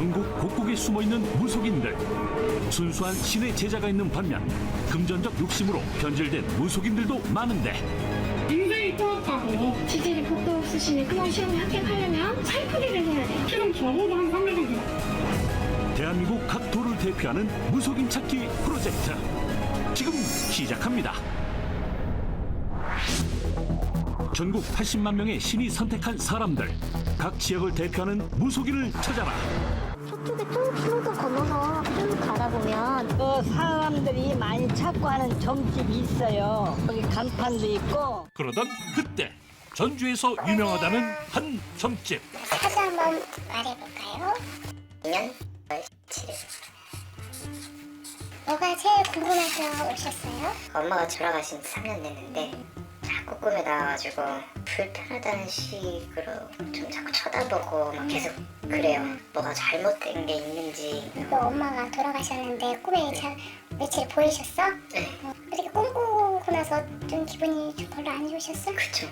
전국 곳곳에 숨어있는 무속인들. 순수한 신의 제자가 있는 반면 금전적 욕심으로 변질된 무속인들도 많은데. 인생이 지질이 복도 없으시니 그냥 시험에 합격하려면 살풀이를 해야 돼요 지금 저보다 한 3배 정도. 대한민국 각 도를 대표하는 무속인 찾기 프로젝트. 지금 시작합니다. 전국 80만 명의 신이 선택한 사람들 각 지역을 대표하는 무속인을 찾아라. 저쪽에 좀더 건너서 쭉 가다 보면 그 사람들이 많이 찾고 하는 점집이 있어요. 거기 간판도 있고 그러던 그때 전주에서 유명하다는 한 점집 사주 한번 말해볼까요? 2년 7일 뭐가 제일 궁금해서 오셨어요? 엄마가 돌아가신 지 3년 됐는데 자꾸 꿈에 나와가지고 불편하다는 식으로 좀 자꾸 쳐다보고 막 계속 그래요. 뭐가 잘못된 게 있는지. 그 엄마가 돌아가셨는데 꿈에 잘 며칠 보이셨어? 네. 어, 이렇게 꿈꾸고 나서 좀 기분이 좀 별로 안 좋으셨어? 그쵸.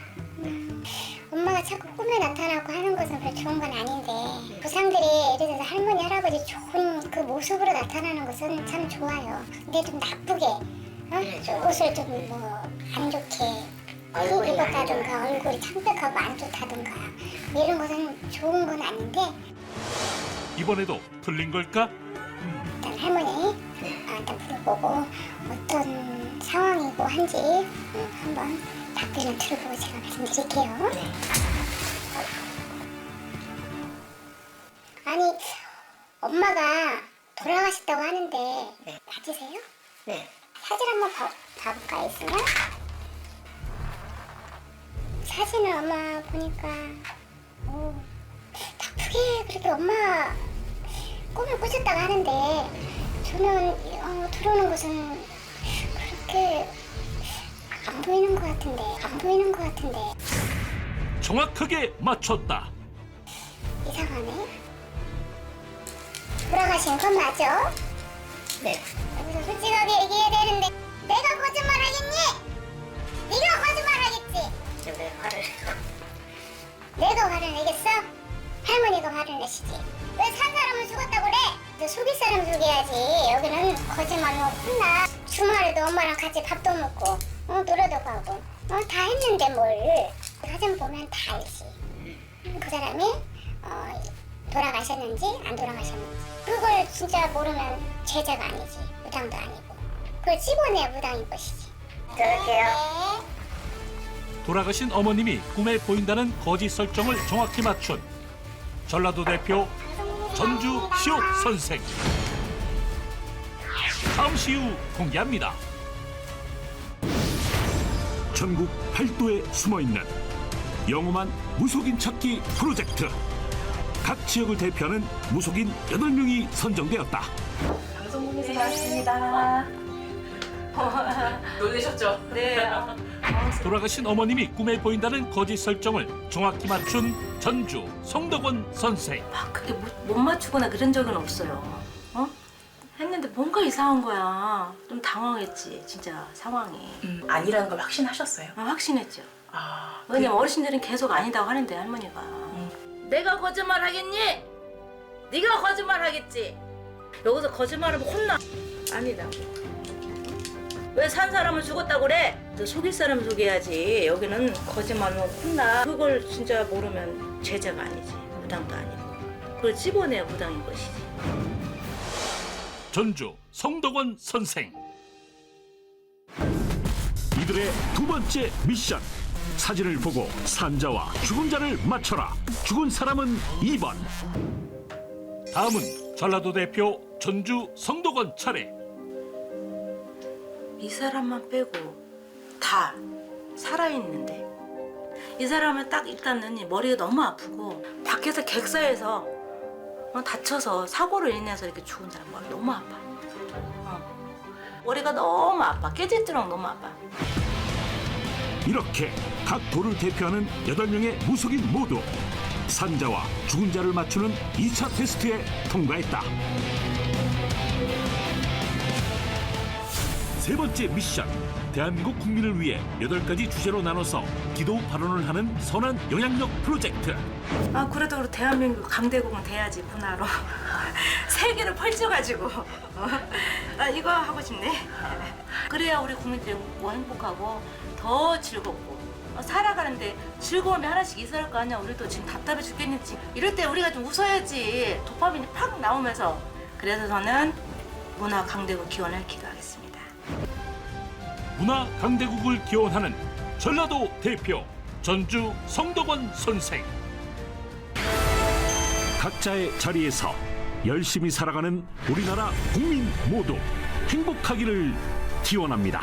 엄마가 자꾸 꿈에 나타나고 하는 것은 별로 좋은 건 아닌데 부상들이 예를 들어서 할머니 할아버지 좋은 그 모습으로 나타나는 것은 참 좋아요. 근데 좀 나쁘게 어? 좀 옷을 좀 뭐 안 좋게 얼굴이 입었다든가 얼굴이 창백하고 안 좋다든가 뭐 이런 것은 좋은 건 아닌데 이번에도 틀린 걸까? 일단 할머니 어, 일단 불러보고 어떤 상황이고 한지 음, 한번 답변을 들어보고 제가 말씀드릴게요. 아니 엄마가 돌아가셨다고 하는데 네. 맞으세요? 네 사진 한번 봐, 봐볼까요 있으면? 사진을 엄마 보니까 오, 나쁘게 그렇게 엄마 꿈을 꾸셨다고 하는데 저는 어, 들어오는 것은 그렇게 안 보이는 것 같은데 안 보이는 것 같은데 정확하게 맞췄다. 이상하네 돌아가신 건 맞아? 네. 여기서 솔직하게 죽여야지. 여기는 거짓말로 혼나. 주말에도 엄마랑 같이 밥도 먹고, 어, 놀아도 가고, 어, 다 했는데 뭘. 사진 보면 다 알지. 그 사람이, 어, 돌아가셨는지, 안 돌아가셨는지. 그걸 진짜 모르면 제자가 아니지. 무당도 아니고. 그걸 찝어내야 무당인 것이지. 들을게요 네. 돌아가신 어머님이 꿈에 보인다는 거짓 설정을 정확히 맞춘 전라도 대표 전주 시옥 선생. 잠시 후 공개합니다. 전국 팔도에 숨어 있는 영험한 무속인 찾기 프로젝트. 각 지역을 대표하는 무속인 8명이 선정되었다. 방송국에서 나왔습니다. 놀라셨죠? 네. 돌아가신 어머님이 꿈에 보인다는 거짓 설정을 정확히 맞춘 전주 성덕원 선생. 막 그렇게 못, 못 맞추거나 그런 적은 없어요. 어? 했는데 뭔가 이상한 거야. 좀 당황했지, 진짜 상황이. 음, 아니라는 걸 확신하셨어요? 아, 확신했죠. 아, 왜냐면 어르신들은 계속 아니다고 하는데 할머니가. 내가 거짓말 하겠니? 네가 거짓말 하겠지. 여기서 거짓말하면 혼나. 아니다고. 왜산 사람은 죽었다고 그래? 너 속일 사람 속여야지. 여기는 거짓말로 혼나. 그걸 진짜 모르면 제자가 아니지. 무당도 아니고. 그걸 찝어내야 무당인 것이지. 전주 성덕원 선생. 이들의 두 번째 미션. 사진을 보고 산자와 죽은 자를 맞춰라. 죽은 사람은 2번. 다음은 전라도 대표 전주 성덕원 차례. 이 사람만 빼고 다 살아있는데 이 사람은 딱 일단은 머리가 너무 아프고 밖에서 객사에서 어, 다쳐서 사고로 인해서 이렇게 죽은 사람 머리 너무 아파 어. 머리가 너무 아파 깨질도록 너무 아파 이렇게 각 도를 대표하는 8명의 무속인 모두 산자와 죽은 자를 맞추는 2차 테스트에 통과했다. 세 번째 미션 대한민국 국민을 위해 여덟 가지 주제로 나눠서 기도 발언을 하는 선한 영향력 프로젝트. 아 그래도 우리 대한민국 강대국은 돼야지 문화로. 세계를 펼쳐가지고. 어? 나 이거 하고 싶네. 그래야 우리 국민들이 웃고 행복하고 더 즐겁고 어, 살아가는데 즐거움이 하나씩 있어야 할거 아니야. 우리도 지금 답답해 죽겠는지. 이럴 때 우리가 좀 웃어야지. 도파민이 팍 나오면서. 그래서 저는 문화 강대국 기원을 기도하겠습니다 문화 강대국을 기원하는 전라도 대표 전주 성덕원 선생. 각자의 자리에서 열심히 살아가는 우리나라 국민 모두 행복하기를 기원합니다.